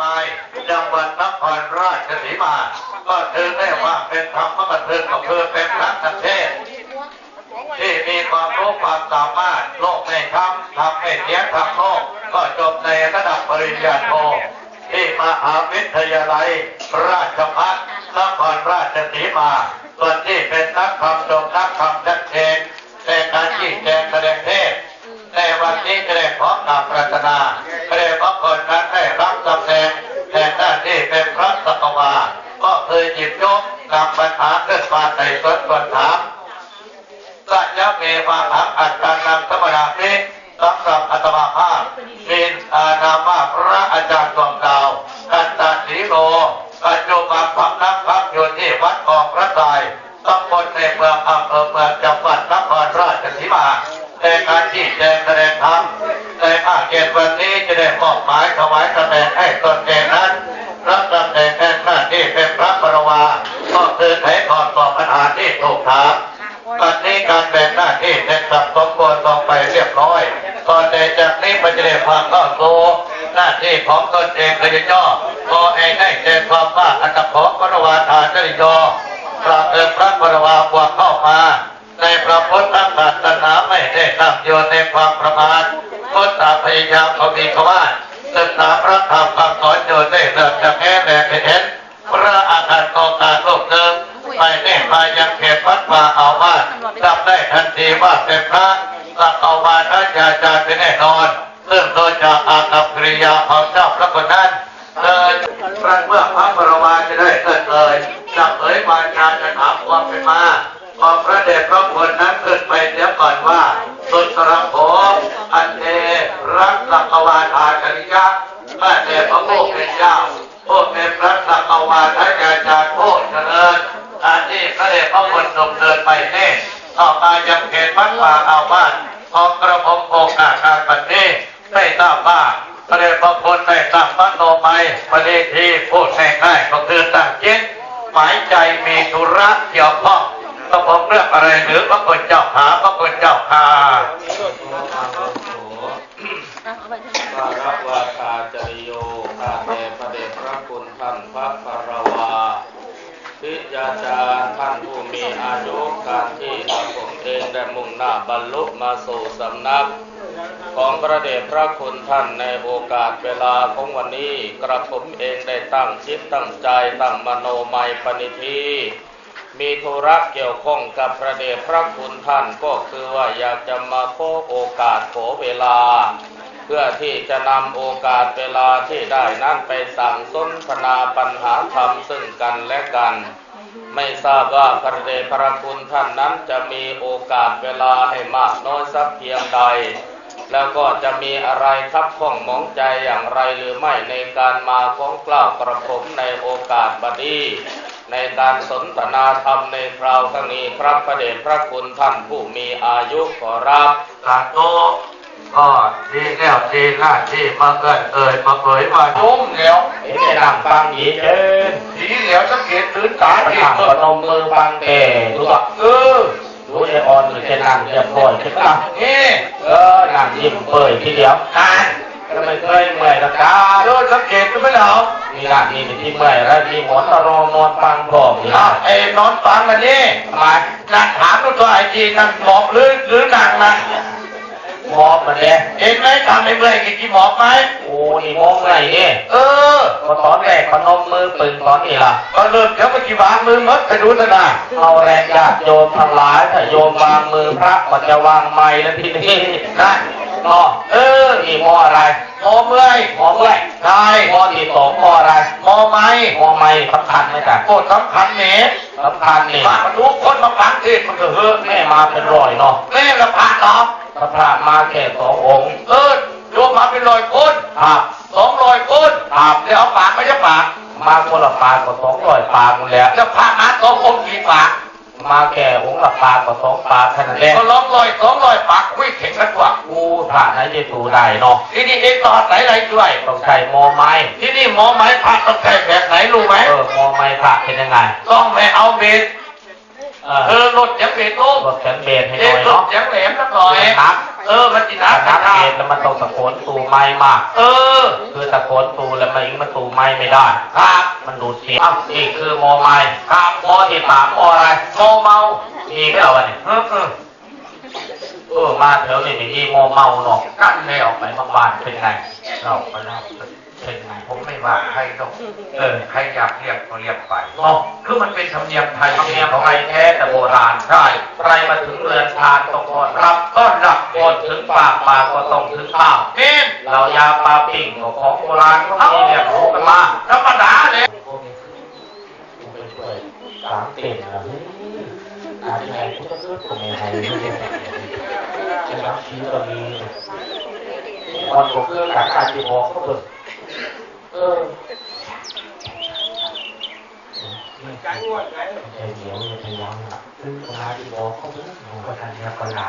มายจังหวัดนครราชสีมา ก็ถือได้ว่าเป็นธรรมบันเทิงก็คือเป็นนักเทศ ที่มีความรู้ความสามารถโลกไม่ทำทำไม่เสียทางโลก ก็จบในระดับปริญญาโทที่มหาวิทยาลัย ราชภัฏนครราชสีมา ส่วนที่เป็นนักคำจบนักคำชัดเจนในการชี้แจงแสดงเทศในวันนี้จะได้ขอกราบปรารถนาจะได้พระคนนั้น กวา ก็เคยหยิบยกนำปัญหาขึ้นมาในสวนส่วนถามสัญญาเมวาหังอัตตานังธรรมดานี้สำหรับอัตมาภาพมีอานามาพระอาจารย์ดวงดาวกันตาสีโลปัจจุบันพักนักพักอยู่ที่วัดกองพระทรายตำบลในเมืองอำเภอเมืองจังหวัดนครราชสีมาในการที่แจงแสดงธรรมในภาคเย็นวันนี้จะได้มอบหมายถวายตำแหน่งให้ตนเองนั้น รับตำแหน่งแทนหน้าที่เป็นพระบรวาก็คือไถ่ถอดตอบปัญหาที่ถูกถามวันนี้การแบ่งหน้าที่เสร็จสับสมบูรณ์ต่อไปเรียบร้อยก่อนในจากนี้มันจะได้ความเข้าสู่หน้าที่ของตนเองเลยย่อพอเองได้แจ้งความว่าอัตของพระวาทานจริยอกราบเอิญพระบรวาบวกเข้ามา ในพระพุทธศาสนาไม่ได้ตั้งอยู่ในความประมาทพุทธพยายามเขามีคำว่า ศึกษาพระธรรมคำสอนอยู่ได้เริ่มจากแง่แหลกเห็นพระอาคารกองกาโลกเดิมไปแน่มายังเขตวัดมาเอาว่าจำได้ทันทีว่าเป็นพระสักเอาวาทัญญาจารย์เป็นแน่นอนซึ่งโดยจากอากับกริยาของเจ้าพระคนนั้นเลยครั้นเมื่อพระบรวาจะได้เกิดเลยจะเผยวาจาจะถามความเป็นมาพอพระเดชพระคุณนั้นขึ้นไปเสียก่อนว่า สุตระโขอันเทรักสักวาทาจริยะพระเดชพระผู้เป็นเจ้าผู้เป็นพระสักวาทายาจารย์ผู้เจริญอันนี้พระเดชพระคุณทรงเดินไปเน่ต่อมายังเขตวัดป่าอาวาสของกระผมโอกาสการปฏิได้ทราบว่าพระเดชพระคุณได้ตั้งพระโนไปประเดทีพูดง่ายๆก็คือตั้งจิตหมายใจมีธุระเกี่ยวข้อง พระผมเลือกอะไรหรือพระคุณเจ้าขาพระคุณเจ้าขาพระรักวาคาจริโยข้าแต่พระเดชพระคุณท่านพระคารวาพิยาจารย์ท่านผู้มีอายุการที่กระผมเองได้มุ่งหน้าบรรลุมาสู่สำนัก ของพระเดชพระคุณท่านในโอกาสเวลาของวันนี้ กระผมเองได้ตั้งจิตตั้งใจตั้งมโนมัยปณิธี มีธุระเกี่ยวข้องกับพระเดชพระคุณท่านก็คือว่าอยากจะมาขอโอกาสขอเวลา เพื่อที่จะนำโอกาสเวลาที่ได้นั้นไปสั่งสนทนาปัญหาธรรมซึ่งกันและกัน ไม่ทราบว่าพระเดชพระคุณท่านนั้นจะมีโอกาสเวลาให้มากน้อยสักเพียงใด แล้วก็จะมีอะไรทับข้องมองใจอย่างไรหรือไม่ในการมาของกล่าวกระผมในโอกาสบัดนี้ ในการสนทนาธรรมในคราวครั้งนี้ครับพระเดชพระคุณท่านผู้มีอายุขอรับสาธุก็ดีแล้วดีหน้าทีมาเกินเอ่ยมาเผยมาจุ้มแล้วเห็นได้นั่งฟังหีเชิญดีแล้วสังเกตตื่นตาเกิดนมมือฟังแต่รู้ว่าเออรู้ไอออนหรือจะนั่งจะปล่อยขึ้นอะนี่เออนั่งยิ้มเปิดทีเดียวอ่านก็ไม่เคยเมื่อยละกา โดนสังเกตก็ไม่เหรอมีหน้าที่เป็นที่เมื่อยแล้วมีหมอนรองนอนฟังพร้อมนี่อ้าวไอ้นอนฟังกันนี่มานั่งถามตัวไอ้จีนั่งหมอบหรือหรือนั่งนะหมอบมาเนี่ยเองไหมทำไอ้เมื่อยกี่กี่หมอบไหมโอ้นี่มองไงเนี่ยเออพอตอนแรกพนมมือปึงตอนนี้ล่ะก็เริ่มแล้วเมื่อกี้วางมือมัดไปดูนะนะเอาแรงญาติโยมทั้งหลายถ้าโยมวางมือพระก็จะวางไม้แล้วทีนี้ได้เนาะเออนี่หมออะไรหมอเมื่อยหมอเมื่อยได้หมอที่สองหมออะไรหมอไม้หมอไม่สำคัญไหมจ๊ะโคตรสำคัญเมตรสำคัญนี่ฝากมาดูคนมาฟังเทศมันก็เฮ้อะแม่มาเป็นร้อยเนาะแม่ละพระเนาะพระพระมาแค่สององค์เออโยมมาเป็นร้อยคนครับสองร้อยคนครับเดี๋ยวเอาปากไม่ใช่ปากมาคนละปากก็สองร้อยปากหมดแล้วแล้วพระมาสององค์กี่ปาก มาแค่องค์ละปากก็สองปากแค่นั้นแหละก็ร้องร้อยสองร้อยปากคุยเข็งกันกว่ากูพระไหนจะถูได้เนาะที่นี่เองต่อไหนไรด้วยต้องใช้หมอไม้ที่นี่หมอไม้พระต้องใช้แบบไหนรู้ไหมเออหมอไม้พระเป็นยังไงต้องไม่เอาเบสเอเอออลดเสียงเบสลงรถแขนเบนให้หเอน่อยลดเนาะเสียงแหลมสักหน่อยครับ เเออ มันจินะนักเทศแล้วมันต้องตะโกนตูไม่มาก เออ คือตะโกนตูแล้วมันยิงมันตูไม่ไม่ได้ ครับ มันดูดเสียงอ้าวนี่คือโมไม้ครับโมที่สามโมอะไรโมเมามีไหมเอาวะเนี่ยเออเออเออมาแถวนี่มีที่โมเมาเนาะกันแล้วไปบางบ้านเป็นไงเราไปเล่า เป็นไงผมไม่ว่าใครต้องเออใครอยากเรียกก็เรียกไปอ๋อคือมันเป็นธรรมเนียมไทยธรรมเนียมไทยแท้แต่โบราณใช่ใครมาถึงเรือนทานต้องก่อนรัรับบต้อนรับก่อนถึงปากปากก็ต้องถึงข้าวเอ็นเรายาปลาปิ่งของโบราณเขามีแบบรู้กันมาธรรมดาเลยไปช่วยสามเต็มนะอาจจะให้พุทธเกิดตรงไหนจะรับชีวิตเรามีวันก็คือการการที่บอกเขาเปิด เออใจง่วเดี๋ยวจะพยายามซึ่งเวลาที่บอกเขาเป็นคนทันยาคนหลา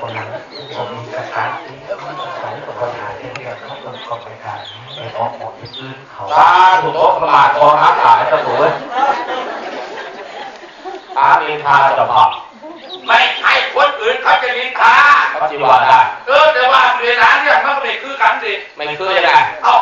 คนหลังมีกระตันใส่คนหาที่เรียกเขาเป็นคนไปทานไอ้ออกออกที่อื่นเขาตาถูกโต๊ะสมาธิพอหาขายตะบุ้ยอาเมทาจะบอกไม่ให้คนอื่นเขาจะนินทาปฏิวัติได้เออแต่ว่าเวลาเนี่ยมันไม่คือกันสิไม่คือยังไงเอา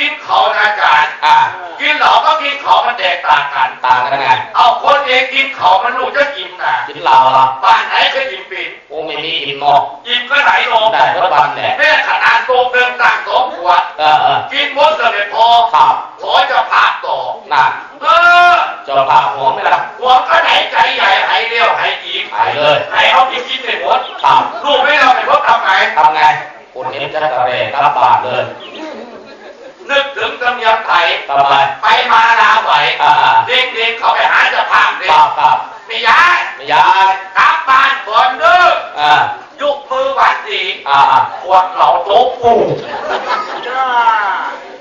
คนกินเขานะอาจารย์อ่ากินเหล่าก็กินเขามันแตกต่างกันต่างกันยังไงเอาคนเองกินเขามันรู้จะกินนะกินเหล้าเหรอบ้านไหนเคยกินปิ่นโอ้ไม่มีอิ่มนอกกินก็ไหนลงได้ทุกวันแหละแม่ขนาดโตเดินต่างสองขวดเออเออกินหมดเลยพอครับขอจะพาต่อน่ะเออเจ้าภาพหัวไม่ละหัวก็ไหนใจใหญ่ให้เลี้ยวให้อีกหายเลยให้เอาที่กินในหมดครับลูกไม่เราไปพบทำไงทำไงคุณเน้นจะกระเรรับบาทเลยนึก ถึงธรรมเนียมไทยทำไมไปมาลาไหวอ่าเด็กๆเขาไปหาเจะภาพเด็คกรับครับไม่ย้ายไม่ย้ายกลับบ้านก่อนเด้ออ่ายกมือหวัดดีอ่าอ่าขวดเหล่าโต๊ะปู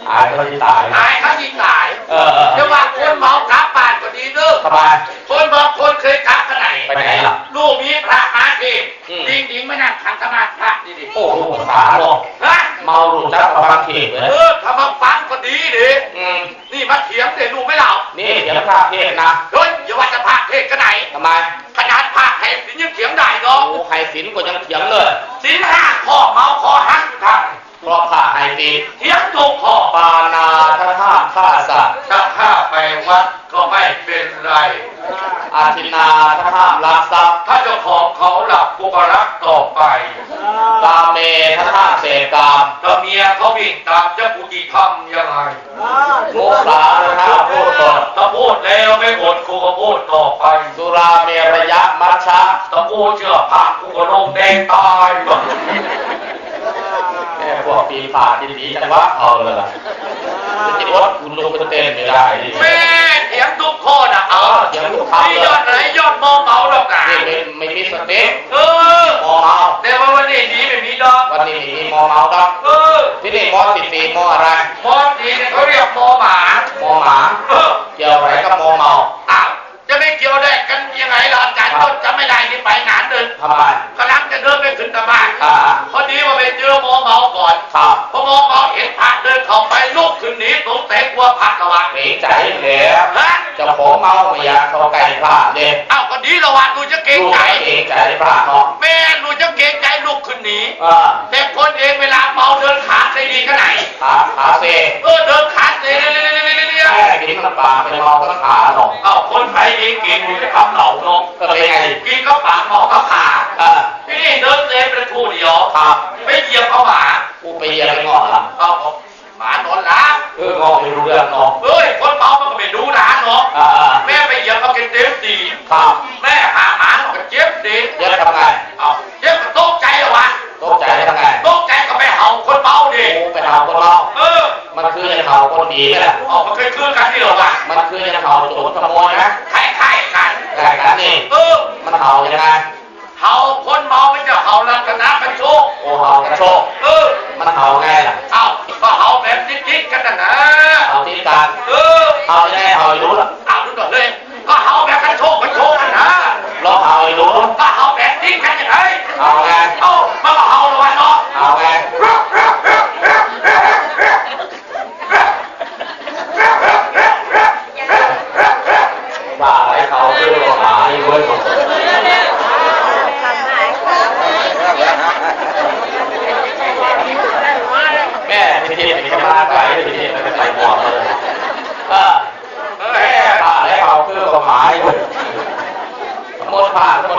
หายเขาที่ตายตายเขาที่ตาย เออเออจะว่าคนเมากลับบ้านก็ดีเด้อทำไมคนบางคนเคยกลับกันไหนไปไหนล่ะลูกมีพระมาทีอืมดิงดิงไม่นั่งขังสมาธิพระดีดิโอ้โหสาโลฮะเมาหลุดจักประมาณเขตเลยเออถ้ามาฟังก็ ดีดิอืมนี่มาเถียงเด็ลูกไม่เล่านี่เดี๋ยวภาพเทศนะเฮ้ยอย่าว่าจะพระเทศกันไหนทำไมขนาดพระเทศสิยังเถียงได้เนาะโอ้ใครสินก็ยังเถียงเลยสินห้าข้อเมาคอหักอยู่ทางเพราะข้าไอตีนเถียงถูกข้อปานาทห้ามฆ่าสัตว์ ถ้าข้าไปวัดก็ไม่เป็นไร อาทินาทห้ามลักทรัพย์ถ้าเจ้าของเขาหลับกูก็รักต่อไปกาเมทห้ามเสพกามถ้าเมียเขาวิ่งตามจะกูจีทำยังไงมุสาทห้ามพูดตดถ้าพูดแล้วไม่หมดกูก็พูดต่อไป สุราเมรยะมัชชะถ้ากูเชื่อผักกูก็ลงแดงตายแม่พวกปีศาจดีๆจังวะเอาเลยล่ะจะวดคุณลงไปเต้นไม่ได้ดิแม่เถียงทุกข้อนะ เอาเดี๋ยวลูกค้านี่ยอดไหนยอดมองเมาหรอกนะนี่ไม่ไม่มีสติเออมอเมาแต่ว่าวันนี้ดีไม่มีดอกวันนี้มีมอเมาครับเออที่นี่มอติดตีมออะไรมอดีเนี่ยเขาเรียกมอหมามอหมาเออเกี่ยวอะไรกับมอเมาอ้าวจะไม่เกี่ยวได้กันยังไงล่ะอาจารย์ต้นจะไม่ได้ที่ไปงานเดินทำไมกำลังจะเดินไปขึ้นตะบ้านอ่าพอดีว่าไปเจอหมอเมาก่อนครับพอหมอเมาเห็นพระเดินเข้าไปลุกขึ้นหนีสงสัยกลัวพระระวังหนีใจเหลว ฮะเจ้าของเมาไม่อยากเข้าใกล้พระเด็กเอ้าก็ดีระวังดูจะเกรงลูกใจไม่เกรงใจพระเนาะแม่หนูจะเกรงใจลุกขึ้นหนีอ่าแต่คนเองเวลาเมาเดินขาได้ดีขนาดไหนขาขาเซเออเดินขาเรื่อยแม่กินน้ำปลาไปเมาทั้งขาเนาะๆเอ้าคนไทยเองเก่งอยู่ที่คำเหล่าเนาะก็เป็นไง กินก็ปากเมาก็ขาอ่า ที่นี่เดินเซเป็นทูเดียว ครับ ไม่เหยียบเอาหมา กูไปเยี่ยมไม่งอละ เอาหมานอนล้าง เอองอไม่รู้เรื่องเนาะ เฮ้ยคนเมามันก็ไม่ดูหลานเนาะ อ่า แม่ไปเหยียบเอาเกเต็มสี ครับ แม่หาหมาก็เจ็บดี เยอะทำไง เอาเจ็บก็ตกใจเหรอวะ ตกใจทำไง ตกใจก็ไปเห่าคนเมาดิ กูไปหาคนเมา เออ มันคือยังเขาคนดีไหมล่ะ ออกมาเคยคืนกันนี่เหรอวะ มันคือยังเขาโจรขโมยนะ คล้ายๆกัน แต่กันนี่ เออ มันเห่ายังไง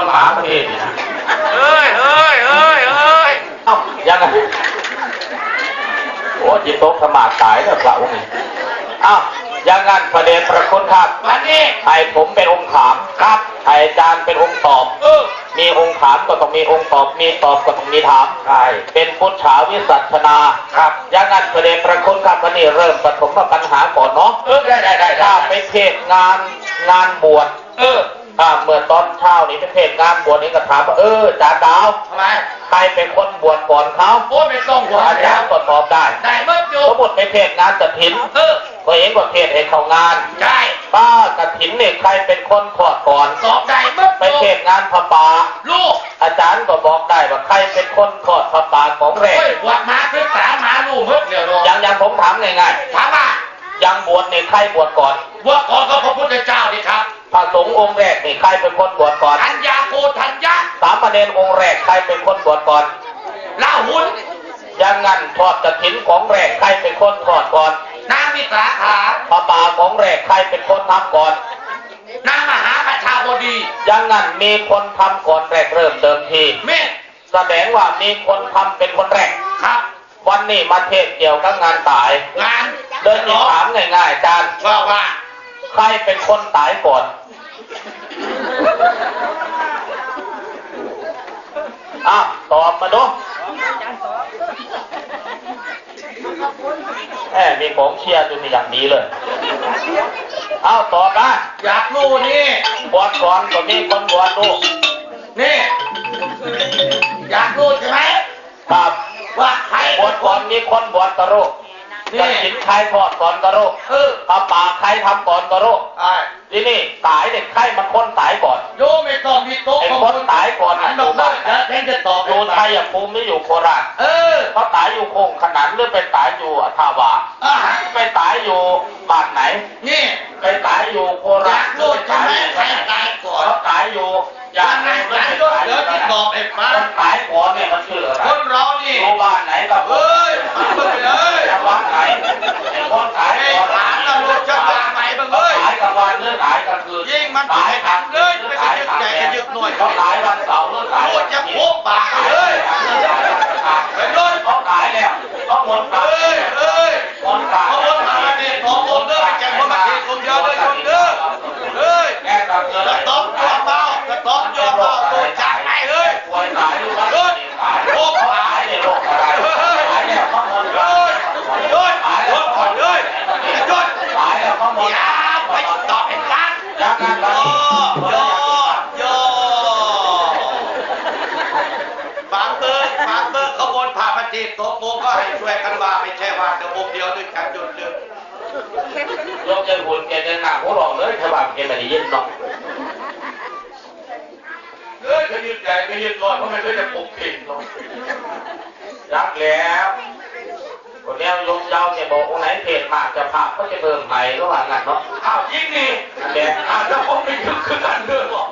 คนหมาประเทศนี่นะ เฮ้ยเฮ้ยเฮ้ยเฮ้ย เอ้ายังไงโอ้ จิตตกสมาธิตายแล้วพระองค์นี้เอ้ายังงั้นประเด็นประคุณครับวันนี้ให้ผมเป็นองค์ถามครับให้อาจารย์เป็นองค์ตอบเออมีองค์ถามก็ต้องมีองค์ตอบ มีตอบก็ต้องมีถามใช่เป็นพุทธาวิสัชนาครับยังงั้นประเด็นประคุณครับวันนี้เริ่มปฐมปัญหาก่อนเนาะเออได้ได้ได้ถ้าได้ไปเทศงานงานบวชเออ ถ้าเมื่อตอนเช้านี้ไปเทศงานบวชนี่ก็ถามว่าเออจารย์ดาวทำไมใครเป็นคนบวชก่อนเขาโอ้ไม่ต้องห่วงอาจารย์ก็ตอบได้ได้เมื่ออยู่สมมติไปเทศงานกฐินเออก็เห็นว่าเทศให้เขางานได้ป้ากฐินเนี่ยใครเป็นคนทอดก่อนตอบได้เมื่อไปอยู่เทศงานพระป่าลูกอาจารย์ก็บอกได้ว่าใครเป็นคนทอดพระป่าของแรโอ้กยบวชมาศึกษามาลูกเมื่อเดี๋ยวรออย่างอย่างผมถามง่ายถามว่าๆยังบวชเนี่ยใครบวชก่อนบวชก่อนก็พระพุทธเจ้าดิครับ พระสงฆ์องค์แรกนี่ใครเป็นคนบวชก่อน ทัญญาโกทัญญาสามเณรองค์แรกใครเป็นคนบวชก่อนลาหุนยังงั้นทอดกฐินของแรกใครเป็นคนทอดก่อน นางวิสาขาพระป่าของแรกใครเป็นคนทำก่อน นางมหาประชาบดียังงั้นมีคนทำก่อนแรกเริ่มเดิมทีเมธแสดงว่ามีคนทำเป็นคนแรกครับ วันนี้มาเทศเกี่ยวกับงานตาย งาน เดินถามง่ายๆอาจารย์ว่าว่า ใครเป็นคนตายก่อน อะตอบมาดูแหมมีของเชียร์จนมีอย่างนี้เลย เอาตอบนะอยากรู้นี่บวชก่อนก็มีคนบวชดูนี่ อยากรู้ใช่ไหมครับว่าใครบวชก่อนมีคนบวชกระโรคนี่จะกินใครทอดก่อนกระโรคเออถ้าป่าใครทำก่อนกระโรคไอ้ ที่นี่ตายเด็กใครมันคนตายก่อนโยไม่ต้องมีโต๊ะไอ้คนตายก่อนอันดอกเตอร์จะแทนจะตอบอยู่ไทยภูมิไม่อยู่โคราชเออเขาตายอยู่โคงขนานหรือไปตายอยู่ท่าวาอะไปตายอยู่บ้านไหนนี่ไปตายอยู่โคอราช กลางวันหรือตายกลางคืนยิ่งมันตายตายเลยไม่กระยึกใหญ่กระยึกหน่อยเขาตายวันเสาร์หรือตายพูดจะโป๊ะปากเลยไปเลยเขาตายแล้วเขาหมดตายเอ้ยเอ้ย ยก็โยโยบางเบิร์บางเบิร์ขบวนผ่าประจีบสององค์ก็ให้ช่วยกันว่าไม่ใช่ว่าแต่องค์เดียวด้วยกันหยุดเลยยกใจหุ่นแกจะหนักหัวหลอกเลยถ้าว่าแกไม่ได้ยินหรอกเอ้ยขยืดใหญ่ขยืดน้อยเพราะมันก็จะปกปิดเนาะรักแล้ว คนนี้ยกเจ้าแกบอกองค์ไหนเพจมากจะพาก็จะเพิ่มไประหว่างกันเนาะอ้าวยิงนี่นั่นแหละอ้าวแล้วผมไม่ยึดคือกันเด้อหรอ